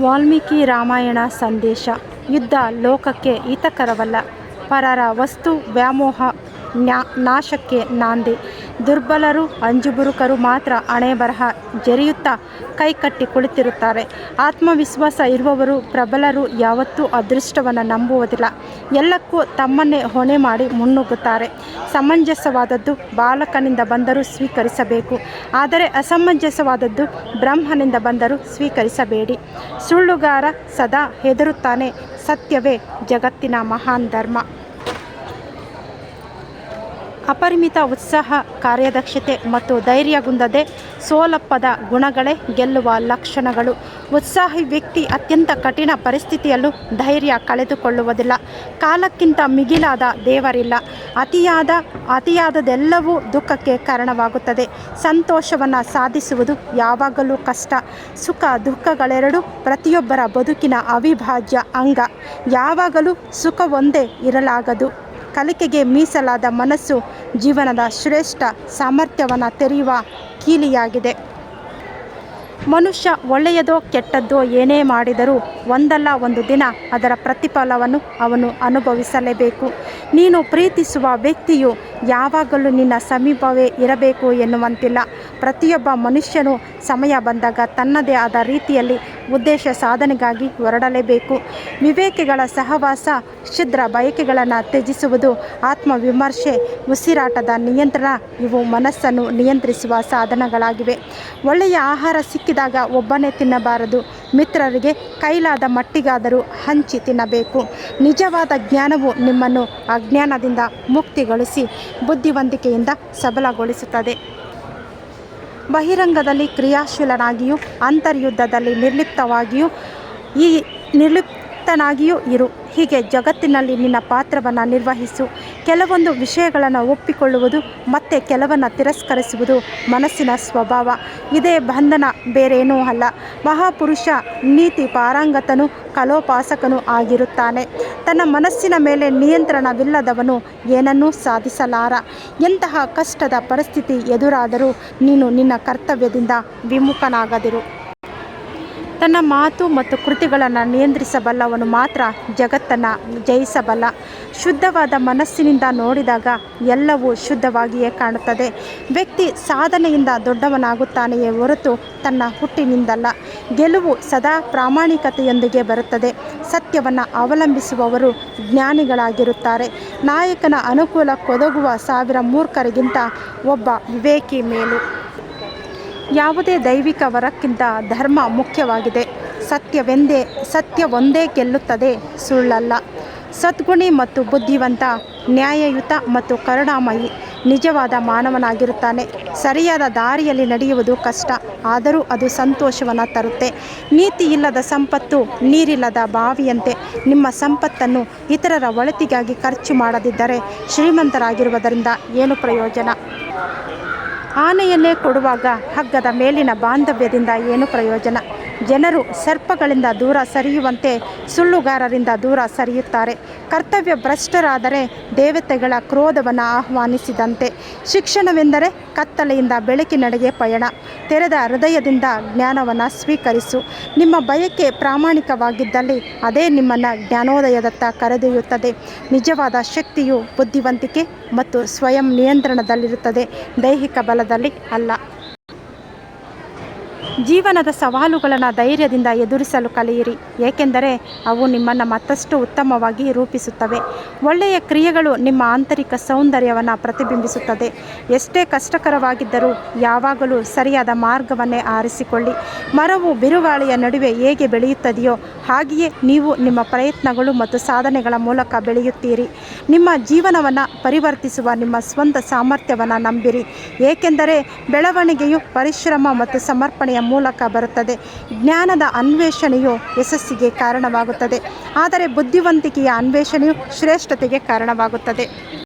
ವಾಲ್ಮೀಕಿ ರಾಮಾಯಣ ಸಂದೇಶ. ಯುದ್ಧ ಲೋಕಕ್ಕೆ ಹಿತಕರವಲ್ಲ. ಪರರ ವಸ್ತು ವ್ಯಾಮೋಹ ನ್ಯಾ, ನಾಶಕ್ಕೆ ನಾಂದಿ. ದುರ್ಬಲರು, ಅಂಜುಬುರುಕರು ಮಾತ್ರ ಹಣೆಬರಹ ಜರಿಯುತ್ತಾ ಕೈಕಟ್ಟಿ ಕುಳಿತಿರುತ್ತಾರೆ. ಆತ್ಮವಿಶ್ವಾಸ ಇರುವವರು ಪ್ರಬಲರು ಯಾವತ್ತೂ ಅದೃಷ್ಟವನ್ನು ನಂಬುವುದಿಲ್ಲ. ಎಲ್ಲಕ್ಕೂ ತಮ್ಮನ್ನೇ ಹೊಣೆ ಮಾಡಿ ಮುನ್ನುಗ್ಗುತ್ತಾರೆ. ಸಮಂಜಸವಾದದ್ದು ಬಾಲಕನಿಂದ ಬಂದರೂ ಸ್ವೀಕರಿಸಬೇಕು. ಆದರೆ ಅಸಮಂಜಸವಾದದ್ದು ಬ್ರಹ್ಮನಿಂದ ಬಂದರೂ ಸ್ವೀಕರಿಸಬೇಡಿ. ಸುಳ್ಳುಗಾರ ಸದಾ ಹೆದರುತ್ತಾನೆ. ಸತ್ಯವೇ ಜಗತ್ತಿನ ಮಹಾನ್ ಧರ್ಮ. ಅಪರಿಮಿತ ಉತ್ಸಾಹ, ಕಾರ್ಯದಕ್ಷತೆ ಮತ್ತು ಧೈರ್ಯಗುಂದದೆ ಸೋಲಪ್ಪದ ಗುಣಗಳೇ ಗೆಲ್ಲುವ ಲಕ್ಷಣಗಳು. ಉತ್ಸಾಹಿ ವ್ಯಕ್ತಿ ಅತ್ಯಂತ ಕಠಿಣ ಪರಿಸ್ಥಿತಿಯಲ್ಲೂ ಧೈರ್ಯ ಕಳೆದುಕೊಳ್ಳುವುದಿಲ್ಲ. ಕಾಲಕ್ಕಿಂತ ಮಿಗಿಲಾದ ದೇವರಿಲ್ಲ. ಅತಿಯಾದ, ಅತಿಯಾದದೆಲ್ಲವೂ ದುಃಖಕ್ಕೆ ಕಾರಣವಾಗುತ್ತದೆ. ಸಂತೋಷವನ್ನು ಸಾಧಿಸುವುದು ಯಾವಾಗಲೂ ಕಷ್ಟ. ಸುಖ, ದುಃಖಗಳೆರಡೂ ಪ್ರತಿಯೊಬ್ಬರ ಬದುಕಿನ ಅವಿಭಾಜ್ಯ ಅಂಗ. ಯಾವಾಗಲೂ ಸುಖವೊಂದೇ ಇರಲಾಗದು. ಕಲಿಕೆಗೆ ಮೀಸಲಾದ ಮನಸ್ಸು ಜೀವನದ ಶ್ರೇಷ್ಠ ಸಾಮರ್ಥ್ಯವನ್ನು ತೆರೆಯುವ ಕೀಲಿಯಾಗಿದೆ. ಮನುಷ್ಯ ಒಳ್ಳೆಯದೋ ಕೆಟ್ಟದ್ದೋ ಏನೇ ಮಾಡಿದರೂ ಒಂದಲ್ಲ ಒಂದು ದಿನ ಅದರ ಪ್ರತಿಫಲವನ್ನು ಅವನು ಅನುಭವಿಸಲೇಬೇಕು. ನೀನು ಪ್ರೀತಿಸುವ ವ್ಯಕ್ತಿಯು ಯಾವಾಗಲೂ ನಿನ್ನ ಸಮೀಪವೇ ಇರಬೇಕು ಎನ್ನುವಂತಿಲ್ಲ. ಪ್ರತಿಯೊಬ್ಬ ಮನುಷ್ಯನು ಸಮಯ ಬಂದಾಗ ತನ್ನದೇ ಆದ ರೀತಿಯಲ್ಲಿ ಉದ್ದೇಶ ಸಾಧನೆಗಾಗಿ ಹೊರಡಲೇಬೇಕು. ವಿವೇಕಿಗಳ ಸಹವಾಸ, ಕ್ಷುದ್ರ ಬಯಕೆಗಳನ್ನು ತ್ಯಜಿಸುವುದು, ಆತ್ಮವಿಮರ್ಶೆ, ಉಸಿರಾಟದ ನಿಯಂತ್ರಣ, ಇವು ಮನಸ್ಸನ್ನು ನಿಯಂತ್ರಿಸುವ ಸಾಧನಗಳಾಗಿವೆ. ಒಳ್ಳೆಯ ಆಹಾರ ಸಿಕ್ಕಿದಾಗ ಒಬ್ಬನೇ ತಿನ್ನಬಾರದು. ಮಿತ್ರರಿಗೆ ಕೈಲಾದ ಮಟ್ಟಿಗಾದರೂ ಹಂಚಿ ತಿನ್ನಬೇಕು. ನಿಜವಾದ ಜ್ಞಾನವು ನಿಮ್ಮನ್ನು ಅಜ್ಞಾನದಿಂದ ಮುಕ್ತಿಗೊಳಿಸಿ ಬುದ್ಧಿವಂತಿಕೆಯಿಂದ ಸಬಲಗೊಳಿಸುತ್ತದೆ. ಬಹಿರಂಗದಲ್ಲಿ ಕ್ರಿಯಾಶೀಲನಾಗಿಯೂ, ಅಂತರ್ಯುದ್ಧದಲ್ಲಿ ನಿರ್ಲಿಪ್ತವಾಗಿಯೂ ಈ ನಿರ್ಲಿಪ್ತನಾಗಿಯೂ ಇರು. ಹೀಗೆ ಜಗತ್ತಿನಲ್ಲಿ ನಿನ್ನ ಪಾತ್ರವನ್ನು ನಿರ್ವಹಿಸು. ಕೆಲವೊಂದು ವಿಷಯಗಳನ್ನು ಒಪ್ಪಿಕೊಳ್ಳುವುದು, ಮತ್ತು ಕೆಲವನ್ನು ತಿರಸ್ಕರಿಸುವುದು ಮನಸ್ಸಿನ ಸ್ವಭಾವ. ಇದೇ ಬಂಧನ ಬೇರೇನೂ ಅಲ್ಲ. ಮಹಾಪುರುಷ, ನೀತಿ ಪಾರಂಗತನು, ಕಲೋಪಾಸಕನು ಆಗಿರುತ್ತಾನೆ. ತನ್ನ ಮನಸ್ಸಿನ ಮೇಲೆ ನಿಯಂತ್ರಣವಿಲ್ಲದವನು ಏನನ್ನೂ ಸಾಧಿಸಲಾರ. ಎಂತಹ ಕಷ್ಟದ ಪರಿಸ್ಥಿತಿ ಎದುರಾದರೂ ನೀನು ನಿನ್ನ ಕರ್ತವ್ಯದಿಂದ ವಿಮುಖನಾಗದಿರು. ತನ್ನ ಮಾತು ಮತ್ತು ಕೃತಿಗಳನ್ನು ನಿಯಂತ್ರಿಸಬಲ್ಲವನು ಮಾತ್ರ ಜಗತ್ತನ್ನು ಜಯಿಸಬಲ್ಲ. ಶುದ್ಧವಾದ ಮನಸ್ಸಿನಿಂದ ನೋಡಿದಾಗ ಎಲ್ಲವೂ ಶುದ್ಧವಾಗಿಯೇ ಕಾಣುತ್ತದೆ. ವ್ಯಕ್ತಿ ಸಾಧನೆಯಿಂದ ದೊಡ್ಡವನಾಗುತ್ತಾನೆಯೇ ಹೊರತು ತನ್ನ ಹುಟ್ಟಿನಿಂದಲ್ಲ. ಗೆಲುವು ಸದಾ ಪ್ರಾಮಾಣಿಕತೆಯೊಂದಿಗೆ ಬರುತ್ತದೆ. ಸತ್ಯವನ್ನು ಅವಲಂಬಿಸುವವರು ಜ್ಞಾನಿಗಳಾಗಿರುತ್ತಾರೆ. ನಾಯಕನ ಅನುಕೂಲಕ್ಕೊದಗುವ ಸಾವಿರ ಮೂರ್ಖರಿಗಿಂತ ಒಬ್ಬ ವಿವೇಕಿ ಮೇಲು. ಯಾವುದೇ ದೈವಿಕ ವರಕ್ಕಿಂತ ಧರ್ಮ ಮುಖ್ಯವಾಗಿದೆ. ಸತ್ಯವೆಂದೇ ಸತ್ಯ ಒಂದೇ ಗೆಲ್ಲುತ್ತದೆ, ಸುಳ್ಳಲ್ಲ. ಸದ್ಗುಣಿ ಮತ್ತು ಬುದ್ಧಿವಂತ, ನ್ಯಾಯಯುತ ಮತ್ತು ಕರುಣಾಮಯಿ, ನಿಜವಾದ ಮಾನವನಾಗಿರುತ್ತಾನೆ. ಸರಿಯಾದ ದಾರಿಯಲ್ಲಿ ನಡೆಯುವುದು ಕಷ್ಟ, ಆದರೂ ಅದು ಸಂತೋಷವನ್ನು ತರುತ್ತೆ. ನೀತಿ ಇಲ್ಲದ ಸಂಪತ್ತು, ನೀರಿಲ್ಲದ ಬಾವಿಯಂತೆ ನಿಮ್ಮ ಸಂಪತ್ತನ್ನು ಇತರರ ಒಳಿತಿಗಾಗಿ ಖರ್ಚು ಮಾಡದಿದ್ದರೆ ಶ್ರೀಮಂತರಾಗಿರುವುದರಿಂದ ಏನು ಪ್ರಯೋಜನ? ಆನೆಯನ್ನೇ ಕೊಡುವಾಗ ಹಗ್ಗದ ಮೇಲಿನ ಬಾಂಧವ್ಯದಿಂದ ಏನು ಪ್ರಯೋಜನ? ಜನರು ಸರ್ಪಗಳಿಂದ ದೂರ ಸರಿಯುವಂತೆ ಸುಳ್ಳುಗಾರರಿಂದ ದೂರ ಸರಿಯುತ್ತಾರೆ. ಕರ್ತವ್ಯ ಭ್ರಷ್ಟರಾದರೆ ದೇವತೆಗಳ ಕ್ರೋಧವನ್ನು ಆಹ್ವಾನಿಸಿದಂತೆ. ಶಿಕ್ಷಣವೆಂದರೆ ಕತ್ತಲೆಯಿಂದ ಬೆಳಕಿನಡೆಗೆ ಪಯಣ. ತೆರೆದ ಹೃದಯದಿಂದ ಜ್ಞಾನವನ್ನು ಸ್ವೀಕರಿಸು. ನಿಮ್ಮ ಬಯಕೆ ಪ್ರಾಮಾಣಿಕವಾಗಿದ್ದಲ್ಲಿ ಅದೇ ನಿಮ್ಮನ್ನು ಜ್ಞಾನೋದಯದತ್ತ ಕರೆದೊಯ್ಯುತ್ತದೆ. ನಿಜವಾದ ಶಕ್ತಿಯು ಬುದ್ಧಿವಂತಿಕೆ ಮತ್ತು ಸ್ವಯಂ ನಿಯಂತ್ರಣದಲ್ಲಿರುತ್ತದೆ. ದೈಹಿಕ ಬಲದಲ್ಲಿ ಅಲ್ಲ. ಜೀವನದ ಸವಾಲುಗಳನ್ನು ಧೈರ್ಯದಿಂದ ಎದುರಿಸಲು ಕಲಿಯಿರಿ. ಏಕೆಂದರೆ ಅವು ನಿಮ್ಮನ್ನು ಮತ್ತಷ್ಟು ಉತ್ತಮವಾಗಿ ರೂಪಿಸುತ್ತವೆ. ಒಳ್ಳೆಯ ಕ್ರಿಯೆಗಳು ನಿಮ್ಮ ಆಂತರಿಕ ಸೌಂದರ್ಯವನ್ನು ಪ್ರತಿಬಿಂಬಿಸುತ್ತದೆ. ಎಷ್ಟೇ ಕಷ್ಟಕರವಾಗಿದ್ದರೂ ಯಾವಾಗಲೂ ಸರಿಯಾದ ಮಾರ್ಗವನ್ನೇ ಆರಿಸಿಕೊಳ್ಳಿ. ಮರವು ಬಿರುಗಾಳಿಯ ನಡುವೆ ಹೇಗೆ ಬೆಳೆಯುತ್ತದೆಯೋ ಹಾಗೆಯೇ ನೀವು ನಿಮ್ಮ ಪ್ರಯತ್ನಗಳು ಮತ್ತು ಸಾಧನೆಗಳ ಮೂಲಕ ಬೆಳೆಯುತ್ತೀರಿ. ನಿಮ್ಮ ಜೀವನವನ್ನು ಪರಿವರ್ತಿಸುವ ನಿಮ್ಮ ಸ್ವಂತ ಸಾಮರ್ಥ್ಯವನ್ನು ನಂಬಿರಿ. ಏಕೆಂದರೆ ಬೆಳವಣಿಗೆಯು ಪರಿಶ್ರಮ ಮತ್ತು ಸಮರ್ಪಣೆಯ ಮೂಲಕ ಬರುತ್ತದೆ. ಜ್ಞಾನದ ಅನ್ವೇಷಣೆಯು ಯಶಸ್ಸಿಗೆ ಕಾರಣವಾಗುತ್ತದೆ. ಆದರೆ ಬುದ್ಧಿವಂತಿಕೆಯ ಅನ್ವೇಷಣೆಯು ಶ್ರೇಷ್ಠತೆಗೆ ಕಾರಣವಾಗುತ್ತದೆ.